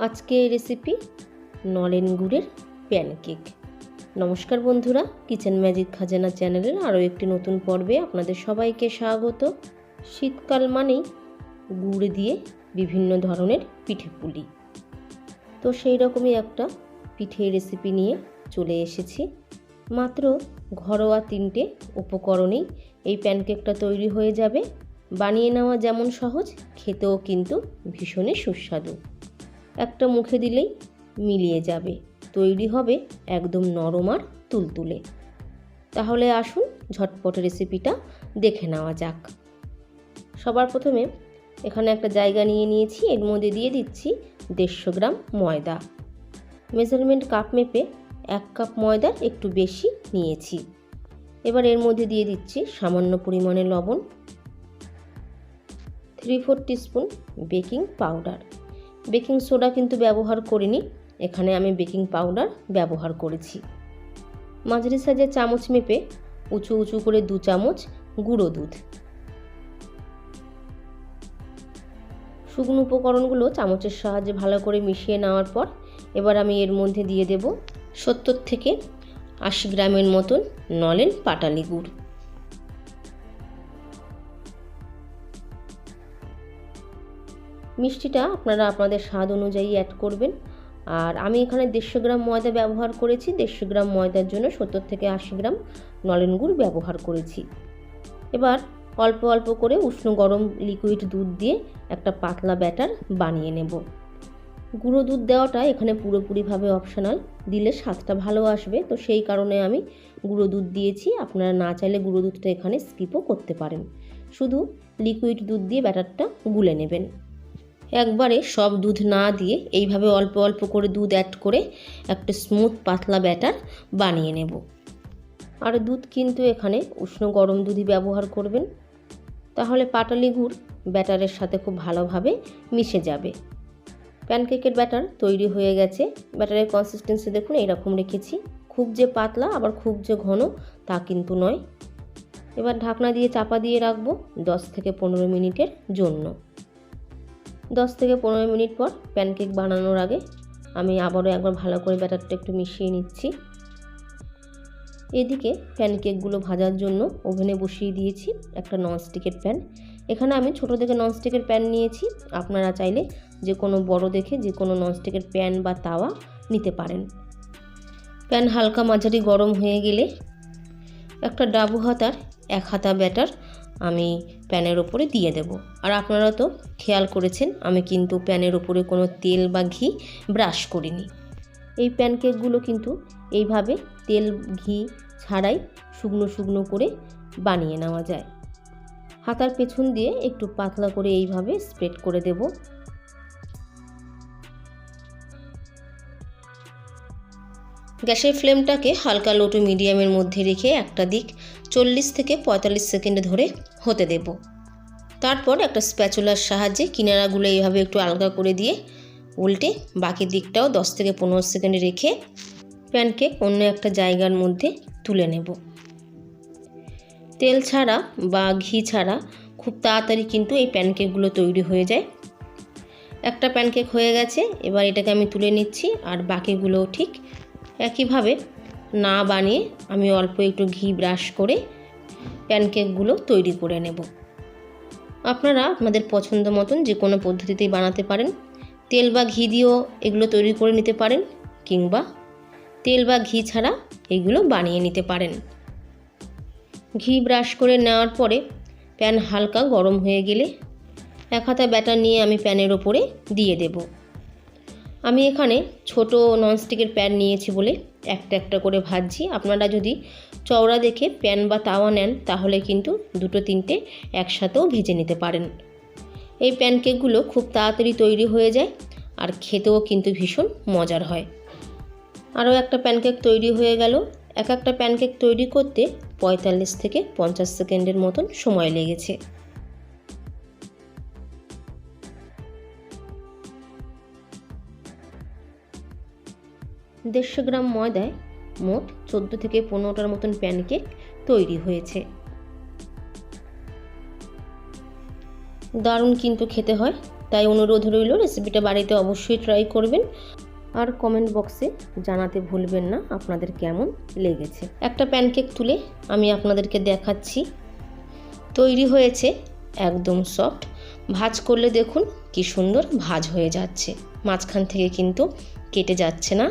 আজকে রেসিপি নলেন গুড়ের প্যানকেক নমস্কার বন্ধুরা কিচেন ম্যাজিক খাজানা চ্যানেলের আরও একটি নতুন পর্বে আপনাদের সবাইকে স্বাগত। শীতকাল মানেই গুড় দিয়ে বিভিন্ন ধরনের পিঠে পুলি। তো সেই রকমই একটা পিঠে রেসিপি নিয়ে চলে এসেছি। মাত্র ঘরোয়া তিনটে উপকরণেই এই প্যানকেকটা তৈরি হয়ে যাবে। বানিয়ে নেওয়া যেমন সহজ, খেতেও কিন্তু ভীষণই সুস্বাদু। একটা মুখে দিলেই মিলিয়ে যাবে। তৈরি হবে একদম নরম আর তুলতুলে। তাহলে আসুন ঝটপট রেসিপিটা দেখে নেওয়া যাক। সবার প্রথমে এখানে একটা জায়গা নিয়ে নিয়েছি, এর মধ্যে দিয়ে দিচ্ছি দেড়শো গ্রাম ময়দা। মেজারমেন্ট কাপ মেপে এক কাপ ময়দার একটু বেশি নিয়েছি। এবার এর মধ্যে দিয়ে দিচ্ছি সামান্য পরিমাণে লবণ three four teaspoon baking powder baking soda কিন্তু ব্যবহার করিনি। এখানে আমি বেকিং পাউডার ব্যবহার করেছি। মাঝারি সাইজের চামচ মেপে উঁচু উঁচু করে দু চামচ গুঁড়ো দুধ। শুকনো উপকরণগুলো চামচের সাহায্যে ভালো করে মিশিয়ে নেওয়ার পর এবার আমি এর মধ্যে দিয়ে দেব সত্তর থেকে আশি গ্রামের মতন নলেন পাটালি গুড়। মিষ্টিটা আপনারা আপনাদের স্বাদ অনুযায়ী অ্যাড করবেন। আর আমি এখানে দেড়শো গ্রাম ময়দা ব্যবহার করেছি। দেড়শো গ্রাম ময়দার জন্য সত্তর থেকে আশি গ্রাম নলেন গুড় ব্যবহার করেছি। এবার অল্প অল্প করে উষ্ণ গরম লিকুইড দুধ দিয়ে একটা পাতলা ব্যাটার বানিয়ে নেব। গুঁড়ো দুধ দেওয়াটা এখানে পুরোপুরিভাবে অপশনাল দিলে স্বাদটা ভালো আসবে। তো সেই কারণে আমি গুঁড়ো দুধ দিয়েছি। আপনারা না চাইলে গুঁড়ো দুধটা এখানে স্কিপও করতে পারেন। শুধু লিকুইড দুধ দিয়ে ব্যাটারটা গুলে নেবেন। একবারে সব দুধ না দিয়ে এইভাবে অল্প অল্প করে দুধ অ্যাড করে একটা স্মুথ পাতলা ব্যাটার বানিয়ে নেব। আর দুধ কিন্তু এখানে উষ্ণ গরম দুধই ব্যবহার করবেন। তাহলে পাটালি গুড় ব্যাটারের সাথে খুব ভালোভাবে মিশে যাবে। প্যানকেকের ব্যাটার তৈরি হয়ে গেছে। ব্যাটারের কনসিস্টেন্সি দেখুন এরকম রেখেছি। খুব যে পাতলা, আবার খুব যে ঘন, তা কিন্তু নয়। এবার ঢাকনা দিয়ে চাপা দিয়ে রাখব দশ থেকে পনেরো মিনিটের জন্য। দশ থেকে পনেরো মিনিট পর প্যানকেক বানানোর আগে আমি আবারও একবার ভালো করে ব্যাটারটা একটু মিশিয়ে নিচ্ছি। এদিকে প্যানকেকগুলো ভাজার জন্য ওভেনে বসিয়ে দিয়েছি একটা ননস্টিকের প্যান এখানে আমি ছোট দেখে ননস্টিকের প্যান নিয়েছি। আপনারা চাইলে যে কোনো বড় দেখে যে কোনো ননস্টিকের প্যান বা তাওয়া নিতে পারেন। প্যান হালকা মাঝারি গরম হয়ে গেলে একটা ডাবু হাতার এক হাতা ব্যাটার আমি প্যানের ওপরে দিয়ে দেব। আর আপনারা তো খেয়াল করেছেন, আমি কিন্তু প্যানের ওপরে কোনো তেল বা ঘি ব্রাশ করিনি। এই প্যানকেকগুলো কিন্তু এইভাবে তেল, ঘি ছাড়াই শুকনো শুকনো করে বানিয়ে নেওয়া যায়। হাতার পেছন দিয়ে একটু পাতলা করে এইভাবে স্প্রেড করে দেব। গ্যাসের ফ্লেমটাকে হালকা লো টু মিডিয়ামের মধ্যে রেখে একটা দিক চল্লিশ থেকে পঁয়তাল্লিশ সেকেন্ড ধরে হতে দেব। তারপর একটা স্প্যাচুলার সাহায্যে কিনারাগুলো এইভাবে একটু আলগা করে দিয়ে উল্টে বাকি দিকটাও দশ থেকে পনেরো সেকেন্ড রেখে প্যানকেক অন্য একটা জায়গার মধ্যে তুলে নেব। তেল ছাড়া বা ঘি ছাড়া খুব তাড়াতাড়ি কিন্তু এই প্যানকেকগুলো তৈরি হয়ে যায়। একটা প্যানকেক হয়ে গেছে, এবার এটাকে আমি তুলে নিচ্ছি আর বাকিগুলোও ঠিক একইভাবে না বানিয়ে আমি অল্প একটু ঘি ব্রাশ করে প্যানকেকগুলো তৈরি করে নেব। আপনারা আপনাদের পছন্দ মতন যে কোনো পদ্ধতিতেই বানাতে পারেন। তেল বা ঘি দিয়েও এগুলো তৈরি করে নিতে পারেন কিংবা তেল বা ঘি ছাড়া এগুলো বানিয়ে নিতে পারেন। ঘি ব্রাশ করে নেওয়ার পরে প্যান হালকা গরম হয়ে গেলে এক হাতা ব্যাটার নিয়ে আমি প্যানের ওপরে দিয়ে দেব। আমি এখানে ছোট ননস্টিকের প্যান নিয়েছি বলে একটা একটা করে ভাজছি। আপনারা যদি চওড়া দেখে প্যান বা তাওয়া নেন, তাহলে কিন্তু দুটো তিনটে একসাথেও ভেজে নিতে পারেন। এই প্যানকেকগুলো খুব তাড়াতাড়ি তৈরি হয়ে যায় আর খেতেও কিন্তু ভীষণ মজার হয়। আরও একটা প্যানকেক তৈরি হয়ে গেল। এক একটা প্যানকেক তৈরি করতে পঁয়তাল্লিশ থেকে পঞ্চাশ সেকেন্ডের মতন সময় লেগেছে। দেড়শো গ্রাম ময়দায় মোট চোদ্দ থেকে পনেরোটার মতন প্যানকেক তৈরি হয়েছে। দারুণ কিন্তু খেতে হয়, তাই অনুরোধ রইল রেসিপিটা বাড়িতে অবশ্যই ট্রাই করবেন। আর কমেন্ট বক্সে জানাতে ভুলবেন না আপনাদের কেমন লেগেছে। একটা প্যানকেক তুলে আমি আপনাদেরকে দেখাচ্ছি। তৈরি হয়েছে একদম সফট ভাজ করলে দেখুন কি সুন্দর ভাজ হয়ে যাচ্ছে। মাঝখান থেকে কিন্তু কেটে যাচ্ছে না।